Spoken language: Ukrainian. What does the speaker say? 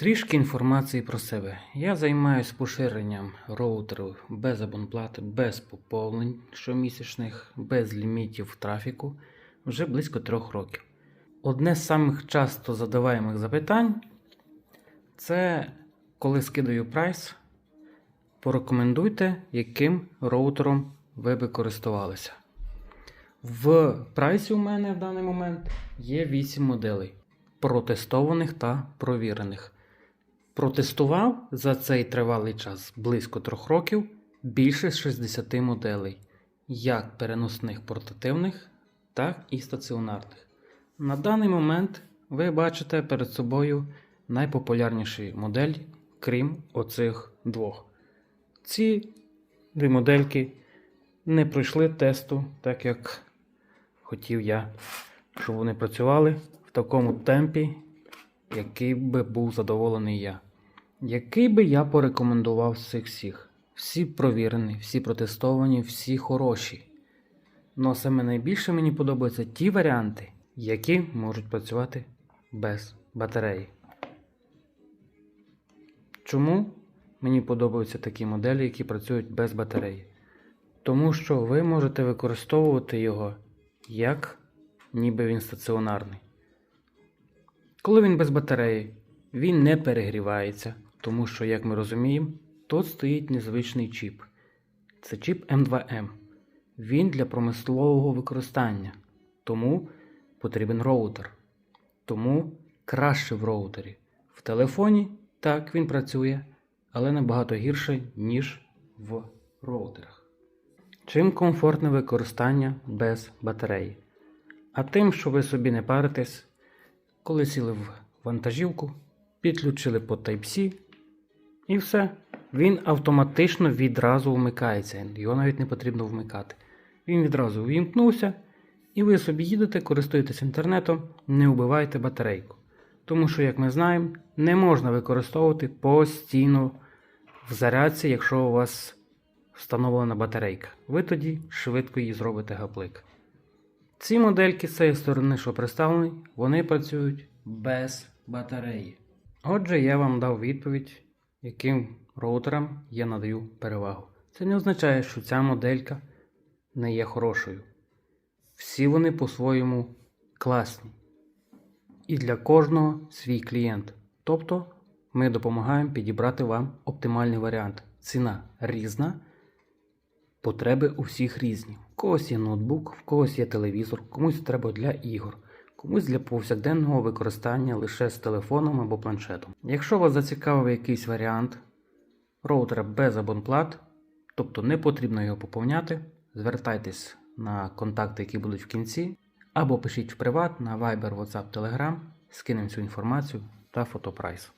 Трішки інформації про себе. Я займаюся поширенням роутерів без абонплати, без поповнень щомісячних, без лімітів трафіку вже близько трьох років. Одне з самих часто задаваємих запитань це коли скидаю прайс, порекомендуйте, яким роутером ви би користувалися. В прайсі у мене в даний момент є 8 моделей протестованих та провірених. Протестував за цей тривалий час близько трьох років більше 60 моделей, як переносних портативних, так і стаціонарних. На даний момент ви бачите перед собою найпопулярніші моделі, крім оцих двох. Ці дві модельки не пройшли тесту, так як хотів я, щоб вони працювали в такому темпі, який би був задоволений я. Який би я порекомендував з цих всіх? Всі провірені, всі протестовані, всі хороші. Но саме найбільше мені подобаються ті варіанти, які можуть працювати без батареї. Чому мені подобаються такі моделі, які працюють без батареї? Тому що ви можете використовувати його як ніби він стаціонарний. Коли він без батареї, він не перегрівається, тому що, як ми розуміємо, тут стоїть незвичний чіп. Це чіп М2М. Він для промислового використання, тому потрібен роутер. Тому краще в роутері. В телефоні так він працює, але набагато гірше, ніж в роутерах. Чим комфортне використання без батареї? А тим, що ви собі не паритесь, коли сіли в вантажівку, підключили по Type-C і все. Він автоматично відразу вмикається. Його навіть не потрібно вмикати. Він відразу увімкнувся, і ви собі їдете, користуєтесь інтернетом, не вбивайте батарейку. Тому що, як ми знаємо, не можна використовувати постійно в зарядці, якщо у вас встановлена батарейка. Ви тоді швидко її зробите гаплик. Ці модельки з цієї сторони, що представлені, вони працюють без батареї. Отже, я вам дав відповідь, яким роутерам я надаю перевагу. Це не означає, що ця моделька не є хорошою. Всі вони по-своєму класні. І для кожного свій клієнт. Тобто ми допомагаємо підібрати вам оптимальний варіант. Ціна різна, потреби у всіх різні. В когось є ноутбук, в когось є телевізор, комусь треба для ігор, комусь для повсякденного використання лише з телефоном або планшетом. Якщо вас зацікавив якийсь варіант роутера без абонплат, тобто не потрібно його поповняти, звертайтесь на контакти, які будуть в кінці, або пишіть в приват на Viber, WhatsApp, Telegram, скинемо цю інформацію та фотопрайс.